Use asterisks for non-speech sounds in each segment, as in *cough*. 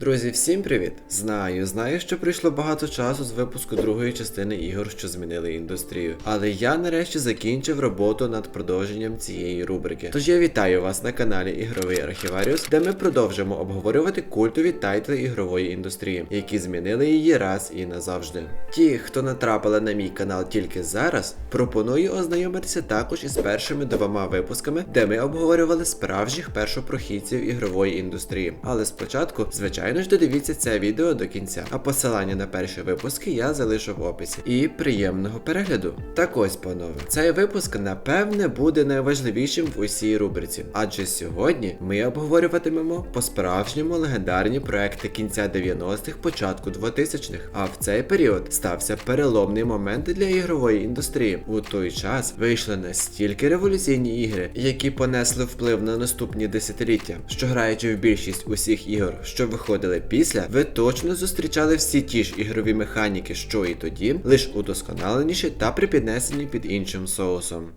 Друзі, всім привіт! Знаю, знаю, що пройшло багато часу з випуску другої частини ігор, що змінили індустрію. Але я нарешті закінчив роботу над продовженням цієї рубрики. Тож я вітаю вас на каналі Ігровий Архіваріус, де ми продовжимо обговорювати культові тайтли ігрової індустрії, які змінили її раз і назавжди. Ті, хто натрапили на мій канал тільки зараз, пропоную ознайомитися також із першими двома випусками, де ми обговорювали справжніх першопрохідців ігрової індустрії. Але спочатку, звичайно ж, додивіться це відео до кінця, а посилання на перші випуски я залишу в описі. І приємного перегляду. Так ось, панове, цей випуск напевне буде найважливішим в усій рубриці, адже сьогодні ми обговорюватимемо по-справжньому легендарні проекти кінця 90-х, початку 2000-х. А в цей період стався переломний момент для ігрової індустрії. У той час вийшли настільки революційні ігри, які понесли вплив на наступні десятиліття, що граючи в більшість усіх ігор, що виходили після, ви точно зустрічали всі ті ж ігрові механіки, що і тоді, лише удосконаленіші та припіднесені під іншим соусом.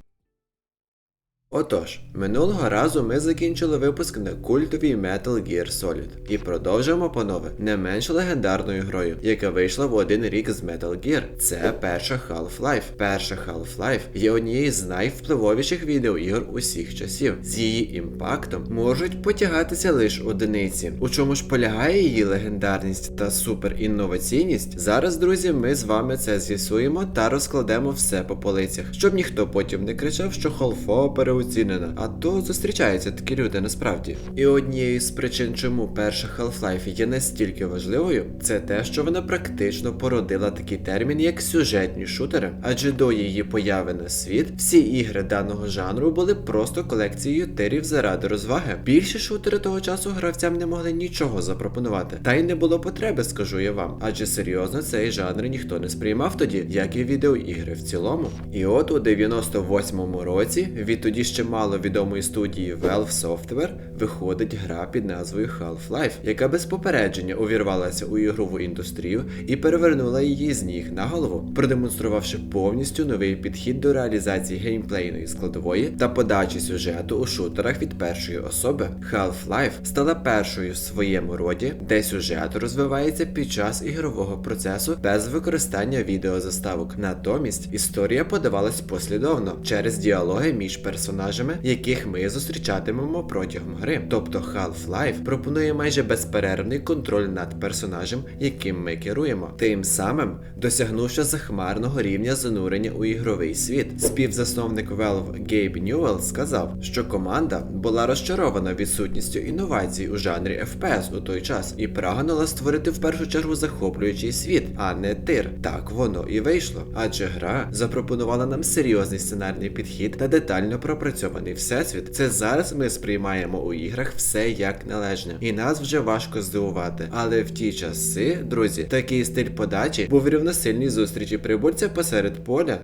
Отож, минулого разу ми закінчили випуск на культовій Metal Gear Solid і продовжуємо, панове, не менш легендарною грою, яка вийшла в один рік з Metal Gear. Це перша Half-Life. Перша Half-Life є однією з найвпливовіших відеоігор усіх часів. З її імпактом можуть потягатися лише одиниці. У чому ж полягає її легендарність та суперінноваційність? Зараз, друзі, ми з вами це з'ясуємо та розкладемо все по полицях, щоб ніхто потім не кричав, що Half-Life переоцінена, а то зустрічаються такі люди насправді. І однією з причин, чому перша Half-Life є настільки важливою, це те, що вона практично породила такий термін, як сюжетні шутери. Адже до її появи на світ всі ігри даного жанру були просто колекцією тирів заради розваги. Більші шутери того часу гравцям не могли нічого запропонувати. Та й не було потреби, скажу я вам. Адже серйозно цей жанр ніхто не сприймав тоді, як і відеоігри в цілому. І от у 98-му році від тоді ще мало відомої студії Valve Software виходить гра під назвою Half-Life, яка без попередження увірвалася у ігрову індустрію і перевернула її з ніг на голову, продемонструвавши повністю новий підхід до реалізації геймплейної складової та подачі сюжету у шутерах від першої особи. Half-Life стала першою в своєму роді, де сюжет розвивається під час ігрового процесу без використання відеозаставок. Натомість історія подавалась послідовно через діалоги між персонажами, яких ми зустрічатимемо протягом гри. Тобто Half-Life пропонує майже безперервний контроль над персонажем, яким ми керуємо, тим самим досягнувши захмарного рівня занурення у ігровий світ. Співзасновник Valve Гейб Ньюелл сказав, що команда була розчарована відсутністю інновацій у жанрі FPS у той час і прагнула створити в першу чергу захоплюючий світ, а не тир. Так воно і вийшло. Адже гра запропонувала нам серйозний сценарний підхід та детально пропрацьований всесвіт. Це зараз ми сприймаємо у іграх все як належне, і нас вже важко здивувати. Але в ті часи, друзі, такий стиль подачі був рівносильній зустрічі прибульця посеред поля.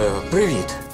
Е, Привіт.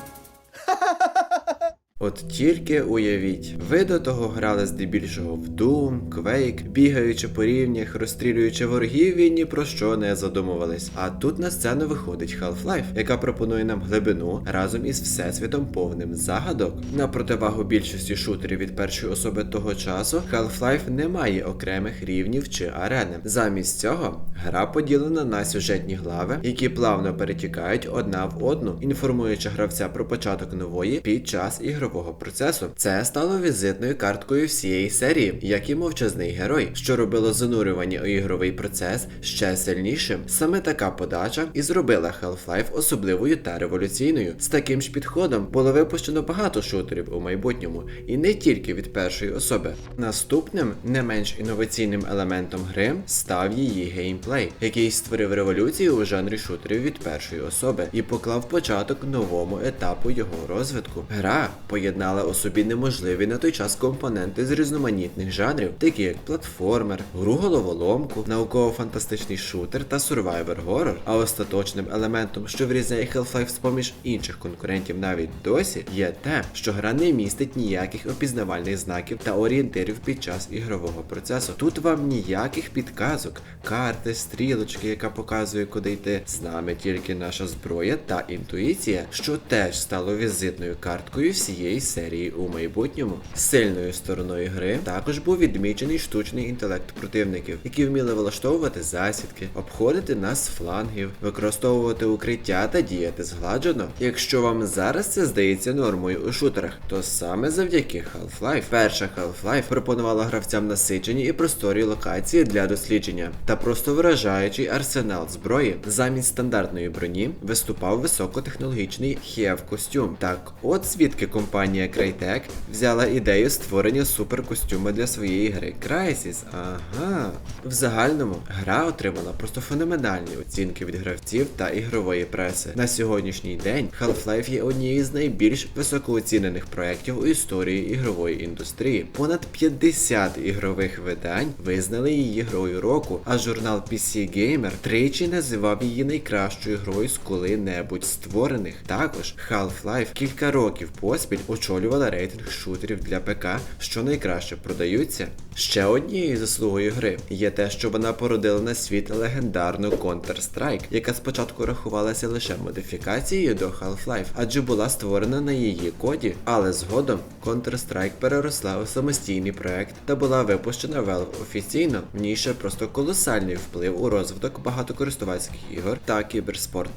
От тільки уявіть, ви до того грали здебільшого в Doom, Quake, бігаючи по рівнях, розстрілюючи ворогів і ні про що не задумувались. А тут на сцену виходить Half-Life, яка пропонує нам глибину разом із всесвітом повним загадок. На противагу більшості шутерів від першої особи того часу, Half-Life не має окремих рівнів чи арени. Замість цього гра поділена на сюжетні глави, які плавно перетікають одна в одну, інформуючи гравця про початок нової під час ігрового процесу. Це стало візитною карткою всієї серії, як і мовчазний герой, що робило занурювання у ігровий процес ще сильнішим. Саме така подача і зробила Half-Life особливою та революційною. З таким ж підходом було випущено багато шутерів у майбутньому, і не тільки від першої особи. Наступним, не менш інноваційним елементом гри став її геймплей, який створив революцію у жанрі шутерів від першої особи і поклав початок новому етапу його розвитку. Гра поєднала у собі неможливі на той час компоненти з різноманітних жанрів, такі як платформер, гру головоломку, науково-фантастичний шутер та сурвайвер горор. А остаточним елементом, що врізняє Half-Life з поміж інших конкурентів навіть досі, є те, що гра не містить ніяких опізнавальних знаків та орієнтирів під час ігрового процесу. Тут вам ніяких підказок, карти, стрілочки, яка показує, куди йти. З нами тільки наша зброя та інтуїція, що теж стало візитною карткою всієї цієї серії у майбутньому. Сильною стороною гри також був відмічений штучний інтелект противників, які вміли влаштовувати засідки, обходити нас флангів, використовувати укриття та діяти згладжено. Якщо вам зараз це здається нормою у шутерах, то саме завдяки Half-Life. Перша Half-Life пропонувала гравцям насичені і просторі локації для дослідження та просто вражаючий арсенал зброї. Замість стандартної броні виступав високотехнологічний хев костюм. Так, от звідки компанія Crytek взяла ідею створення суперкостюма для своєї гри Crysis. Ага. В загальному гра отримала просто феноменальні оцінки від гравців та ігрової преси. На сьогоднішній день Half-Life є однією з найбільш високооцінених проєктів у історії ігрової індустрії. Понад 50 ігрових видань визнали її грою року, а журнал PC Gamer тричі називав її найкращою грою з коли-небудь створених. Також Half-Life кілька років поспіль очолювала рейтинг шутерів для ПК, що найкраще продаються. Ще однією заслугою гри є те, що вона породила на світ легендарну Counter-Strike, яка спочатку рахувалася лише модифікацією до Half-Life, адже була створена на її коді, але згодом Counter-Strike переросла у самостійний проект та була випущена Valve офіційно. В ній ще просто колосальний вплив у розвиток багатокористувацьких ігор та кіберспорт.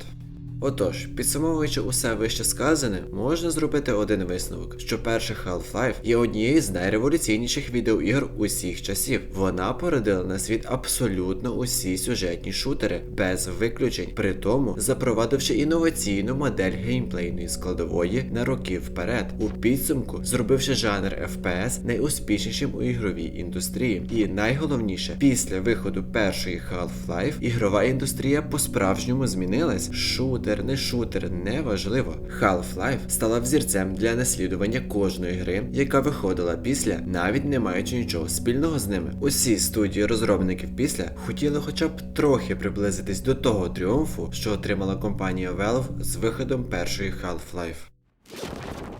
Отож, підсумовуючи усе вище сказане, можна зробити один висновок, що перша Half-Life є однією з найреволюційніших відеоігр усіх часів. Вона породила на світ абсолютно усі сюжетні шутери, без виключень, при тому запровадивши інноваційну модель геймплейної складової на роки вперед, у підсумку зробивши жанр FPS найуспішнішим у ігровій індустрії. І найголовніше, після виходу першої Half-Life ігрова індустрія по-справжньому змінилась. Шутер, не шутер, неважливо. Half-Life стала взірцем для наслідування кожної гри, яка виходила після, навіть не маючи нічого спільного з ними. Усі студії розробників після хотіли хоча б трохи приблизитись до того тріумфу, що отримала компанія Valve з виходом першої Half-Life.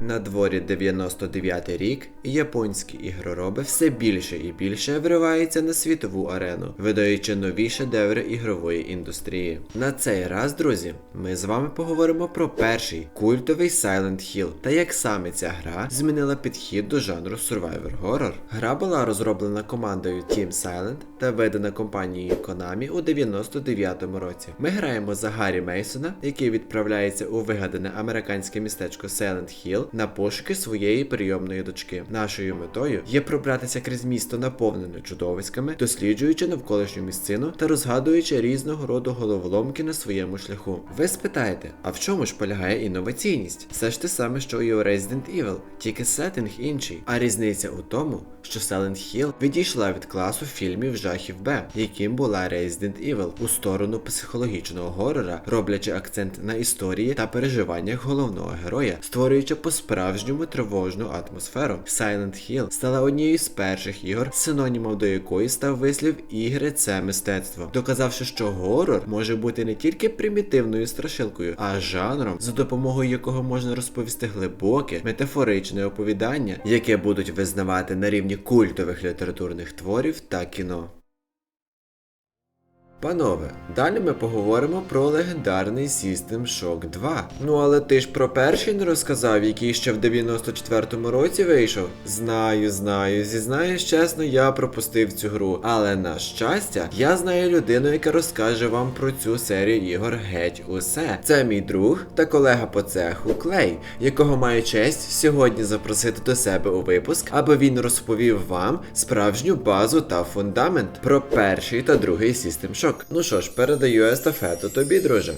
На дворі 99 рік японські ігророби все більше і більше вриваються на світову арену, видаючи нові шедеври ігрової індустрії. На цей раз, друзі, ми з вами поговоримо про перший культовий Silent Hill та як саме ця гра змінила підхід до жанру Survivor Horror. Гра була розроблена командою Team Silent та видана компанією Konami у 99-му році. Ми граємо за Гаррі Мейсона, який відправляється у вигадане американське містечко Silent Hill на пошуки своєї прийомної дочки. Нашою метою є пробратися крізь місто, наповнене чудовиськами, досліджуючи навколишню місцину та розгадуючи різного роду головоломки на своєму шляху. Ви спитаєте, а в чому ж полягає інноваційність? Все ж те саме, що і у Resident Evil, тільки сеттинг інший. А різниця у тому, що Silent Hill відійшла від класу фільмів жахів Б, яким була Resident Evil, у сторону психологічного горора, роблячи акцент на історії та переживаннях головного героя, створюючи по-справжньому тривожну атмосферу. Silent Hill стала однією з перших ігор, синонімом до якої став вислів ігри це мистецтво, доказавши, що горор може бути не тільки примітивною страшилкою, а жанром, за допомогою якого можна розповісти глибоке, метафоричне оповідання, яке будуть визнавати на рівні культових літературних творів та кіно. Панове, далі ми поговоримо про легендарний System Shock 2. Ну але ти ж про перший не розказав, який ще в 94-му році вийшов. Знаю, знаю, зізнаюсь чесно, я пропустив цю гру. Але на щастя, я знаю людину, яка розкаже вам про цю серію ігор геть усе. Це мій друг та колега по цеху Клей, якого маю честь сьогодні запросити до себе у випуск, аби він розповів вам справжню базу та фундамент про перший та другий System Shock. Ну що ж, передаю естафету тобі, друже.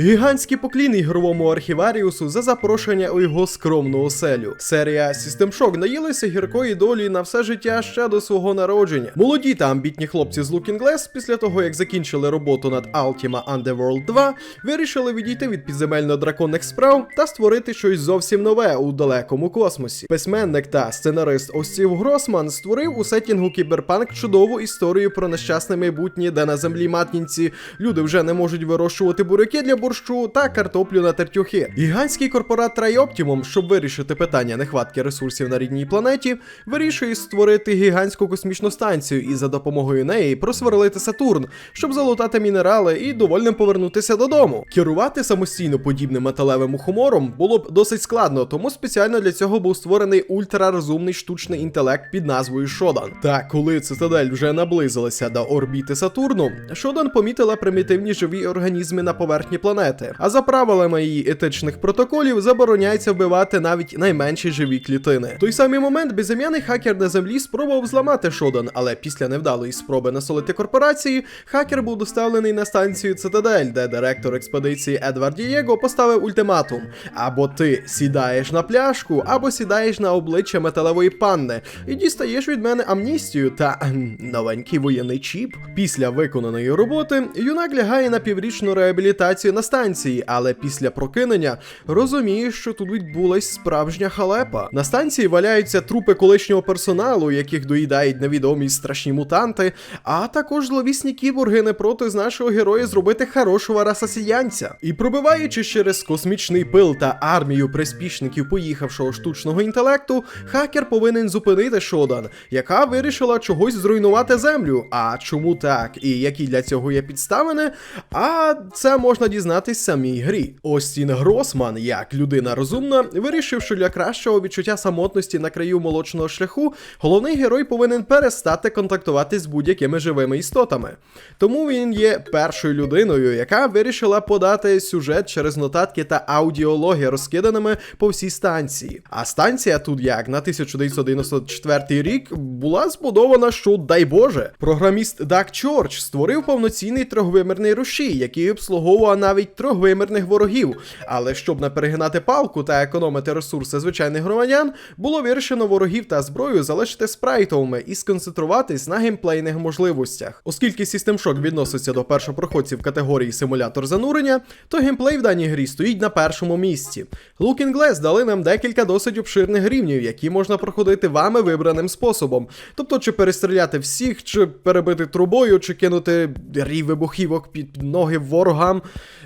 Гігантський поклін ігровому архіваріусу за запрошення у його скромну оселю. Серія System Shock наїлася гіркої долі на все життя ще до свого народження. Молоді та амбітні хлопці з Looking Glass після того, як закінчили роботу над Ultima Underworld 2, вирішили відійти від підземельно-драконних справ та створити щось зовсім нове у далекому космосі. Письменник та сценарист Остів Гросман створив у сетінгу кіберпанк чудову історію про нещасне майбутнє, де на землі матінці люди вже не можуть вирощувати буряки для борщу та картоплю на тертюхи. Гігантський корпорат Трайоптімум, щоб вирішити питання нехватки ресурсів на рідній планеті, вирішує створити гігантську космічну станцію і за допомогою неї просверлити Сатурн, щоб залутати мінерали і довольним повернутися додому. Керувати самостійно подібним металевим мухомором було б досить складно, тому спеціально для цього був створений ультрарозумний штучний інтелект під назвою Шодан. Та коли цитадель вже наблизилася до орбіти Сатурну, Шодан помітила примітивні живі організми на поверхні планети. А за правилами її етичних протоколів забороняється вбивати навіть найменші живі клітини. Той самий момент безім'яний хакер на землі спробував зламати Шодан, але після невдалої спроби насолити корпорації, хакер був доставлений на станцію Цитадель, де директор експедиції Едвард Дієго поставив ультиматум: або ти сідаєш на пляшку, або сідаєш на обличчя металевої панни і дістаєш від мене амністію та новенький воєнний чіп. Після виконаної роботи юнак лягає на піврічну реабілітацію на станції, але після прокинення розуміє, що тут відбулась справжня халепа. На станції валяються трупи колишнього персоналу, яких доїдають невідомі страшні мутанти, а також зловісні кіборги не проти з нашого героя зробити хорошого расасіянця. І пробиваючи через космічний пил та армію приспішників поїхавшого штучного інтелекту, хакер повинен зупинити Шодан, яка вирішила чогось зруйнувати землю. А чому так і які для цього є підставини? А це можна дізнатись самій грі. Остін Гросман, як людина розумна, вирішив, що для кращого відчуття самотності на краю молочного шляху головний герой повинен перестати контактувати з будь-якими живими істотами. Тому він є першою людиною, яка вирішила подати сюжет через нотатки та аудіологи, розкиданими по всій станції. А станція тут, як на 1994 рік, була збудована, що дай Боже. Програміст Дак Чорч створив повноцінний трьохвимірний рушій, який обслуговував навіть трьохвимірних ворогів. Але щоб не перегинати палку та економити ресурси звичайних громадян, було вирішено ворогів та зброю залишити спрайтовими і сконцентруватись на геймплейних можливостях. Оскільки System Shock відноситься до першопроходців категорії симулятор занурення, то геймплей в даній грі стоїть на першому місці. Looking Glass дали нам декілька досить обширних рівнів, які можна проходити вами вибраним способом. Тобто, чи перестріляти всіх, чи перебити трубою, чи кинути рій вибухівок під ноги ворогам.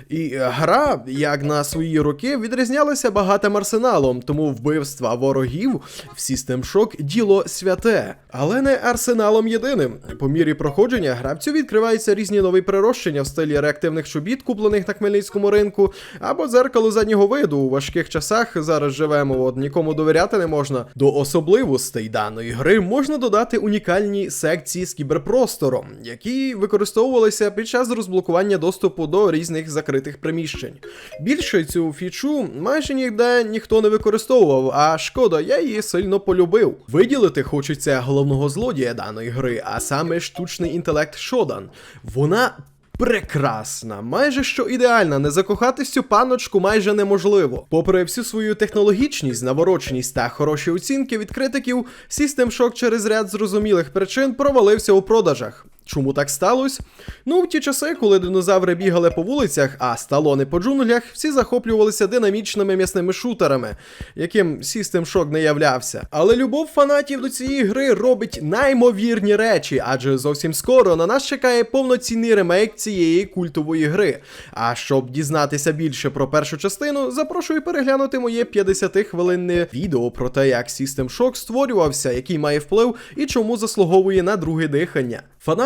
І е, гра, як на свої роки, відрізнялася багатим арсеналом, тому вбивства ворогів в System Shock діло святе. Але не арсеналом єдиним. По мірі проходження гравцю відкриваються різні нові прирощення в стилі реактивних чобіт, куплених на хмельницькому ринку, або дзеркало заднього виду. У важких часах зараз живемо, от нікому довіряти не можна. До особливостей даної гри можна додати унікальні секції з кіберпростором, які використовувалися під час розблокування доступу до різних закритих приміщень. Більше цю фічу майже ніде ніхто не використовував, а шкода, я її сильно полюбив. Виділити хочеться головного злодія даної гри, а саме штучний інтелект Шодан. Вона Прекрасна, майже що ідеальна, не закохатись цю паночку майже неможливо. Попри всю свою технологічність, навороченість та хороші оцінки від критиків, System Shock через ряд зрозумілих причин провалився у продажах. Чому так сталося? Ну, в ті часи, коли динозаври бігали по вулицях, а сталони по джунглях, всі захоплювалися динамічними м'ясними шутерами, яким System Shock не являвся. Але любов фанатів до цієї гри робить наймовірні речі, адже зовсім скоро на нас чекає повноцінний ремейк цієї культової гри. А щоб дізнатися більше про першу частину, запрошую переглянути моє 50-хвилинне відео про те, як System Shock створювався, який має вплив і чому заслуговує на друге дихання.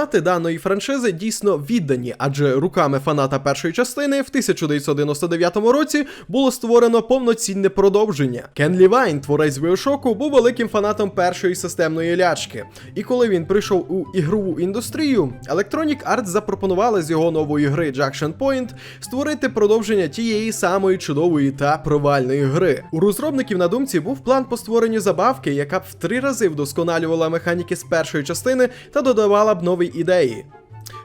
Фанати даної франшизи дійсно віддані, адже руками фаната першої частини в 1999 році було створено повноцінне продовження. Кен Лівайн, творець Біошоку, був великим фанатом першої системної лячки. І коли він прийшов у ігрову індустрію, Electronic Arts запропонували з його нової гри Junction Point створити продовження тієї самої чудової та провальної гри. У розробників на думці був план по створенню забавки, яка б в три рази вдосконалювала механіки з першої частини та додавала б нові ідеї.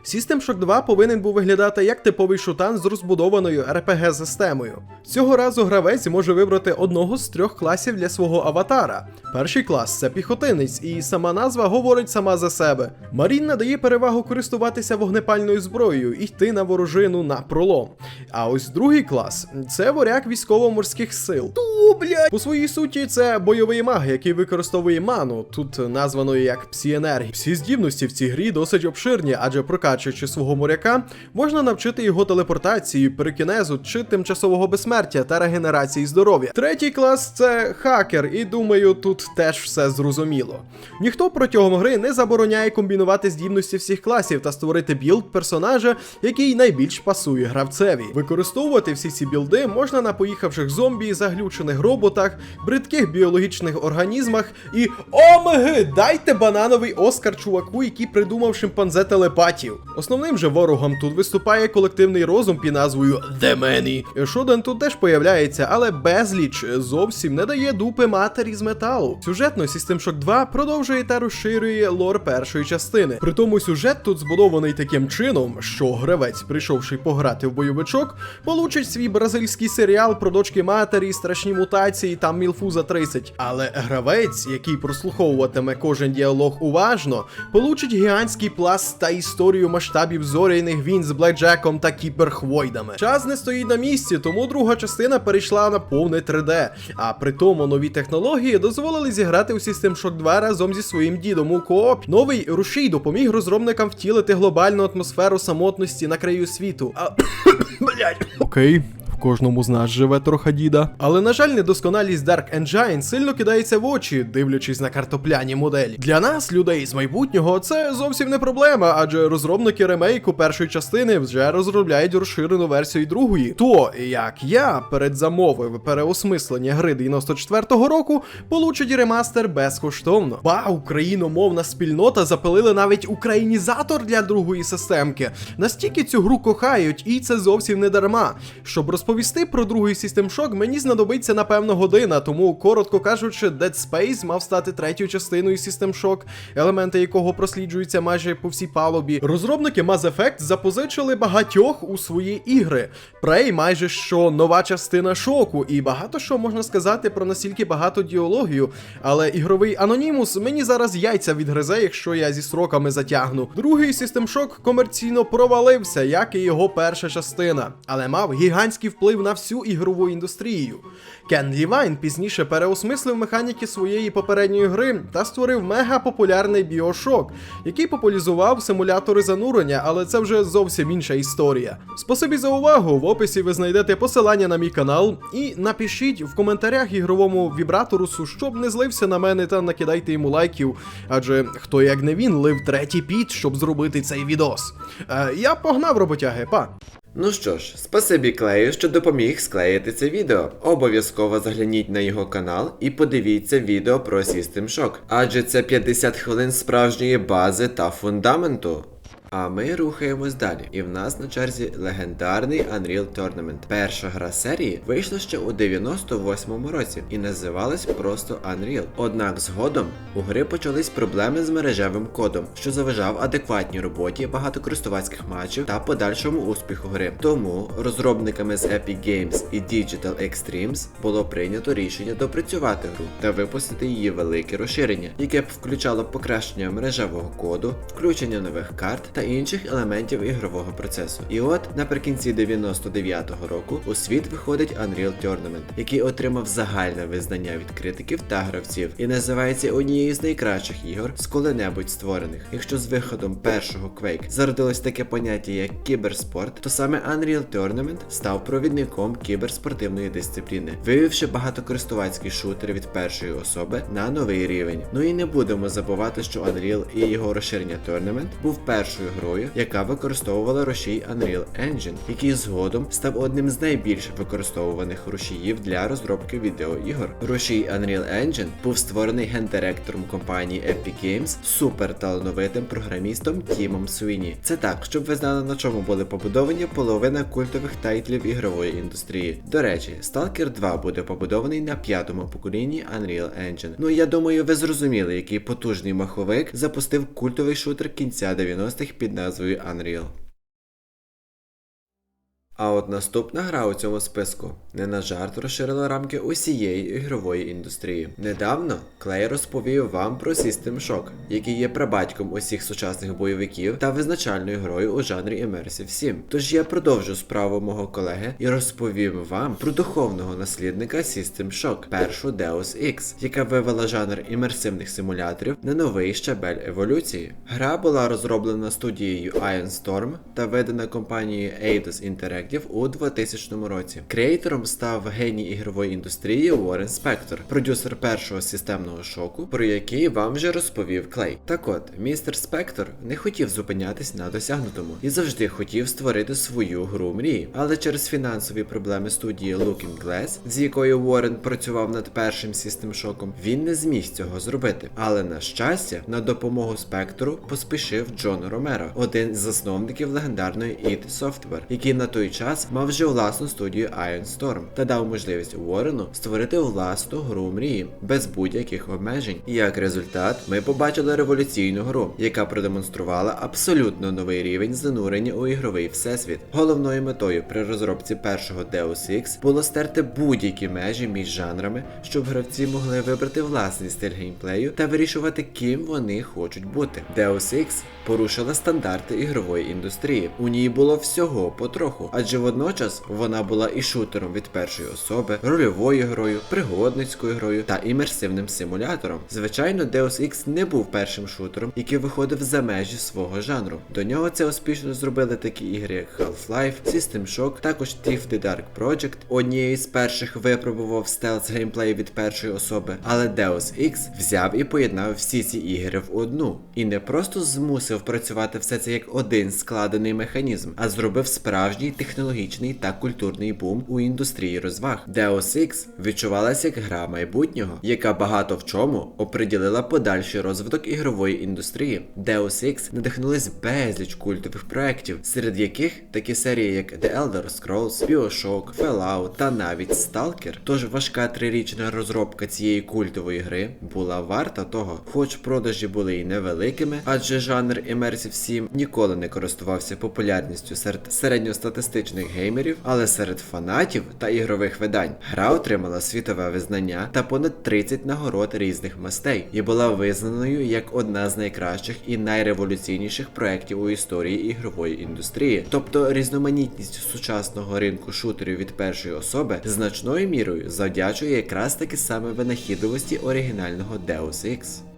System Shock 2 повинен був виглядати як типовий шутан з розбудованою RPG-системою. Цього разу гравець може вибрати одного з трьох класів для свого аватара. Перший клас це піхотинець, і сама назва говорить сама за себе. Марін надає перевагу користуватися вогнепальною зброєю і йти на ворожину на пролом. А ось другий клас це воряк військово-морських сил. Ту, блядь! По своїй суті, це бойовий маг, який використовує ману, тут названою як псі-енергії. Всі здібності в цій грі досить обширні, адже прокачують прокачуючи свого моряка, можна навчити його телепортації, перекінезу чи тимчасового безсмертя та регенерації здоров'я. Третій клас це хакер, і думаю, тут теж все зрозуміло. Ніхто протягом гри не забороняє комбінувати здібності всіх класів та створити білд персонажа, який найбільш пасує гравцеві. Використовувати всі ці білди можна на поїхавших зомбі, заглючених роботах, бридких біологічних організмах і омеги! Дайте банановий Оскар чуваку, який придумав шимпанзе телепатів. Основним же ворогом тут виступає колективний розум під назвою The Many. Шоден тут теж появляється, але безліч зовсім не дає дупи матері з металу. Сюжетно System Shock 2 продовжує та розширює лор першої частини. При тому сюжет тут збудований таким чином, що гравець, прийшовши пограти в бойовичок, получить свій бразильський серіал про дочки матері, страшні мутації та мілфу за 30. Але гравець, який прослуховуватиме кожен діалог уважно, получить гігантський пласт та історію масштабів зоряних війн з Блекджеком та кіберхвойдами. Час не стоїть на місці, тому друга частина перейшла на повне 3D. А при тому нові технології дозволили зіграти у System Shock 2 разом зі своїм дідом у кооп. Новий рушій допоміг розробникам втілити глобальну атмосферу самотності на краю світу. А *coughs* Блять. Окей. Кожному з нас живе трохи діда. Але, на жаль, недосконалість Dark Engine сильно кидається в очі, дивлячись на картопляні моделі. Для нас, людей з майбутнього, це зовсім не проблема, адже розробники ремейку першої частини вже розробляють розширену версію другої. То, як я передзамовив переосмислення гри 94-го року, получить ремастер безкоштовно. Ба, україномовна спільнота запилили навіть українізатор для другої системки. Настільки цю гру кохають, і це зовсім не дарма. Щоб розповісти про другий System Shock, мені знадобиться напевно година, тому, коротко кажучи, Dead Space мав стати третьою частиною System Shock, елементи якого просліджуються майже по всій палубі. Розробники Mass Effect запозичили багатьох у свої ігри. Prey майже що нова частина шоку, і багато що можна сказати про настільки багато діологію. Але ігровий анонімус мені зараз яйця відгризе, якщо я зі сроками затягну. Другий System Shock комерційно провалився, як і його перша частина, але мав гігантський вплив на всю ігрову індустрію. Кен Лівайн пізніше переосмислив механіки своєї попередньої гри та створив мега популярний Bioshock, який популяризував симулятори занурення, але це вже зовсім інша історія. Спасибі за увагу. В описі ви знайдете посилання на мій канал і напишіть в коментарях ігровому вібраторусу, щоб не злився на мене та накидайте йому лайків, адже хто як не він лив третій піт, щоб зробити цей відос. Е, я погнав роботяги, па. Ну що ж, спасибі Клею, що допоміг склеїти це відео. Обов'язково загляніть на його канал і подивіться відео про System Shock, адже це 50 хвилин справжньої бази та фундаменту. А ми рухаємось далі. І в нас на черзі легендарний Unreal Tournament. Перша гра серії вийшла ще у 98-му році і називалась просто Unreal. Однак згодом у гри почались проблеми з мережевим кодом, що заважав адекватній роботі багатокористувацьких матчів та подальшому успіху гри. Тому розробниками з Epic Games і Digital Extremes було прийнято рішення допрацювати гру та випустити її велике розширення, яке б включало покращення мережевого коду, включення нових карт та інших елементів ігрового процесу. І от наприкінці 99-го року у світ виходить Unreal Tournament, який отримав загальне визнання від критиків та гравців і називається однією з найкращих ігор з коли-небудь створених. Якщо з виходом першого Quake зародилось таке поняття як кіберспорт, то саме Unreal Tournament став провідником кіберспортивної дисципліни, вивівши багатокористувацький шутер від першої особи на новий рівень. Ну і не будемо забувати, що Unreal і його розширення Tournament був першою грою, яка використовувала рушій Unreal Engine, який згодом став одним з найбільш використовуваних рушіїв для розробки відеоігор. Рушій Unreal Engine був створений гендиректором компанії Epic Games супер талановитим програмістом Тімом Суіні. Це так, щоб ви знали на чому були побудовані половина культових тайтлів ігрової індустрії. До речі, Stalker 2 буде побудований на п'ятому поколінні Unreal Engine. Ну я думаю, ви зрозуміли, який потужний маховик запустив культовий шутер кінця 90-х під назвою Unreal. А от наступна гра у цьому списку не на жарт розширила рамки усієї ігрової індустрії. Недавно Клей розповів вам про System Shock, який є прабатьком усіх сучасних бойовиків та визначальною грою у жанрі Immersive 7. Тож я продовжу справу мого колеги і розповім вам про духовного наслідника System Shock, першу Deus Ex, яка вивела жанр імерсивних симуляторів на новий щабель еволюції. Гра була розроблена студією Iron Storm та видана компанією Eidos Interactive у 2000 році. Креатором став геній ігрової індустрії Уоррен Спектор, продюсер першого системного шоку, про який вам вже розповів Клей. Так от, містер Спектор не хотів зупинятись на досягнутому і завжди хотів створити свою гру мрії. Але через фінансові проблеми студії Looking Glass, з якою Уоррен працював над першим System шоком, він не зміг цього зробити. Але на щастя, на допомогу Спектру поспішив Джон Ромеро, один з засновників легендарної id Software, який на той час мав вже власну студію Iron Storm та дав можливість Уоррену створити власну гру мрії без будь-яких обмежень. І як результат, ми побачили революційну гру, яка продемонструвала абсолютно новий рівень занурення у ігровий всесвіт. Головною метою при розробці першого Deus Ex було стерти будь-які межі між жанрами, щоб гравці могли вибрати власний стиль геймплею та вирішувати, ким вони хочуть бути. Deus Ex порушила стандарти ігрової індустрії. У ній було всього потроху, адже водночас вона була і шутером від першої особи, рольовою грою, пригодницькою грою та імерсивним симулятором. Звичайно, Deus Ex не був першим шутером, який виходив за межі свого жанру. До нього це успішно зробили такі ігри, як Half-Life, System Shock, також Thief the Dark Project. Однією з перших випробував стелс геймплей від першої особи, але Deus Ex взяв і поєднав всі ці ігри в одну. І не просто змусив працювати все це як один складений механізм, а зробив справжній технологічний та культурний бум у індустрії розваг. Deus Ex відчувалася як гра майбутнього, яка багато в чому оприділила подальший розвиток ігрової індустрії. Deus Ex надихнулись безліч культових проєктів, серед яких такі серії, як The Elder Scrolls, BioShock, Fallout та навіть Stalker. Тож важка трирічна розробка цієї культової гри була варта того, хоч продажі були і невеликими, адже жанр Immersive 7 ніколи не користувався популярністю серед середньостатистичних геймерів, але серед фанатів та ігрових видань гра отримала світове визнання та понад 30 нагород різних мастей і була визнаною як одна з найкращих і найреволюційніших проєктів у історії ігрової індустрії. Тобто різноманітність сучасного ринку шутерів від першої особи значною мірою завдячує якраз таки саме винахідливості оригінального Deus Ex.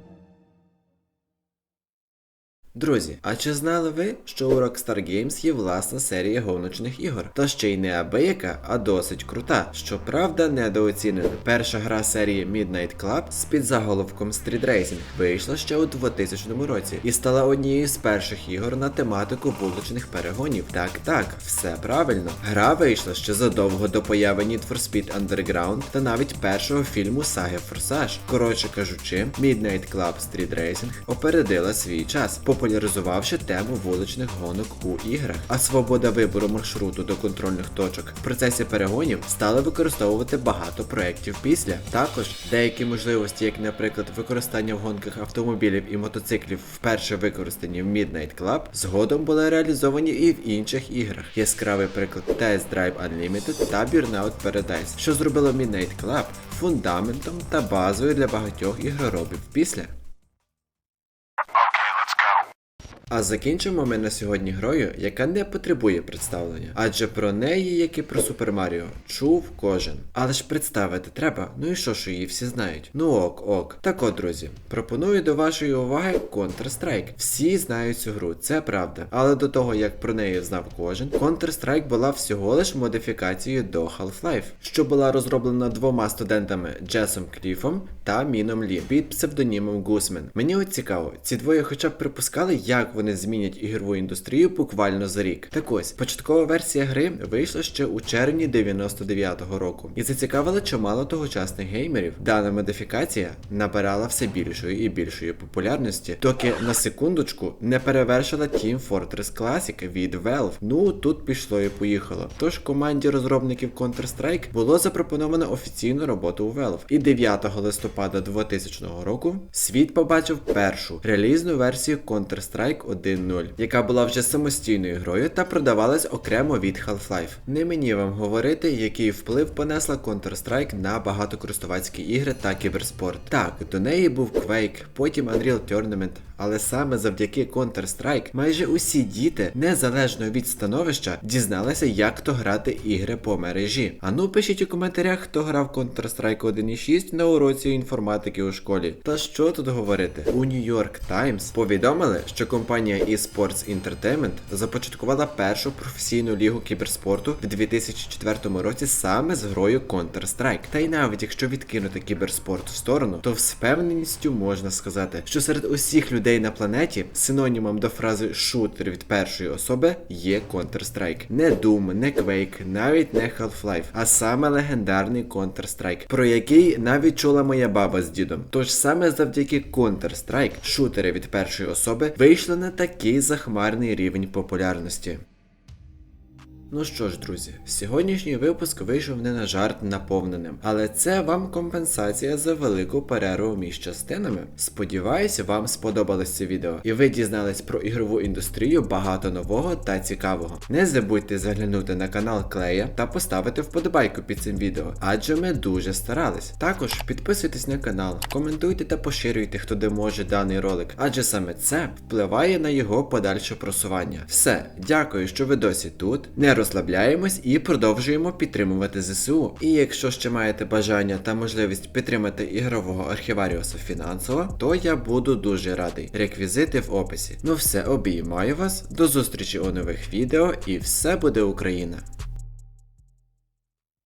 Друзі, а чи знали ви, що у Rockstar Games є власна серія гоночних ігор? Та ще й не абияка, а досить крута. Щоправда, недооцінена. Перша гра серії Midnight Club з підзаголовком Street Racing вийшла ще у 2000 році і стала однією з перших ігор на тематику вуличних перегонів. Так, так, все правильно. Гра вийшла ще задовго до появи Need for Speed Underground та навіть першого фільму саги Форсаж. Коротше кажучи, Midnight Club Street Racing опередила свій час популяризувавши тему вуличних гонок у іграх, а свобода вибору маршруту до контрольних точок в процесі перегонів стали використовувати багато проєктів після. Також деякі можливості, як, наприклад, використання в гонках автомобілів і мотоциклів вперше використані в Midnight Club, згодом були реалізовані і в інших іграх. Яскравий приклад Test Drive Unlimited та Burnout Paradise, що зробило Midnight Club фундаментом та базою для багатьох ігроробів після. А закінчимо ми на сьогодні грою, яка не потребує представлення, адже про неї, як і про Супер Маріо, чув кожен. Але ж представити треба, ну і що, що її всі знають? Ну ок, ок. Так от, друзі, пропоную до вашої уваги Counter-Strike. Всі знають цю гру, це правда. Але до того, як про неї знав кожен, Counter-Strike була всього лиш модифікацією до Half-Life, що була розроблена двома студентами Джесом Кліфом та Міном Лі під псевдонімом Гусмен. Мені от цікаво, ці двоє хоча б припускали, як вони змінять ігрову індустрію буквально за рік. Так ось, початкова версія гри вийшла ще у червні 99-го року і зацікавила чимало тогочасних геймерів. Дана модифікація набирала все більшої і більшої популярності, доки на секундочку не перевершила Team Fortress Classic від Valve. Ну тут пішло і поїхало. Тож команді розробників Counter-Strike було запропоновано офіційну роботу у Valve. І 9 листопада 2000 року світ побачив першу релізну версію Counter-Strike 1.0, яка була вже самостійною грою та продавалась окремо від Half-Life. Не мені вам говорити, який вплив понесла Counter-Strike на багатокористувацькі ігри та кіберспорт. Так, до неї був Quake, потім Unreal Tournament, але саме завдяки Counter-Strike майже усі діти, незалежно від становища, дізналися, як то грати ігри по мережі. Ану, пишіть у коментарях, хто грав Counter-Strike 1.6 на уроці інформатики у школі. Та що тут говорити? У New York Times повідомили, що компанія eSports Entertainment започаткувала першу професійну лігу кіберспорту в 2004 році саме з грою Counter-Strike. Та й навіть якщо відкинути кіберспорт в сторону, то з впевненістю можна сказати, що серед усіх людей на планеті синонімом до фрази шутер від першої особи є Counter-Strike. Не Doom, не Quake, навіть не Half-Life, а саме легендарний Counter-Strike, про який навіть чула моя баба з дідом. Тож саме завдяки Counter-Strike шутери від першої особи вийшли на такий захмарний рівень популярності. Ну що ж, друзі, сьогоднішній випуск вийшов не на жарт наповненим, але це вам компенсація за велику перерву між частинами. Сподіваюся, вам сподобалось це відео, і ви дізнались про ігрову індустрію багато нового та цікавого. Не забудьте заглянути на канал Клея та поставити вподобайку під цим відео, адже ми дуже старались. Також підписуйтесь на канал, коментуйте та поширюйте, хто де може даний ролик, адже саме це впливає на його подальше просування. Все, дякую, що ви досі тут. Не розслабляємось і продовжуємо підтримувати ЗСУ. І якщо ще маєте бажання та можливість підтримати ігрового архіваріуса фінансово, то я буду дуже радий. Реквізити в описі. Ну все, обіймаю вас, до зустрічі у нових відео і все буде Україна!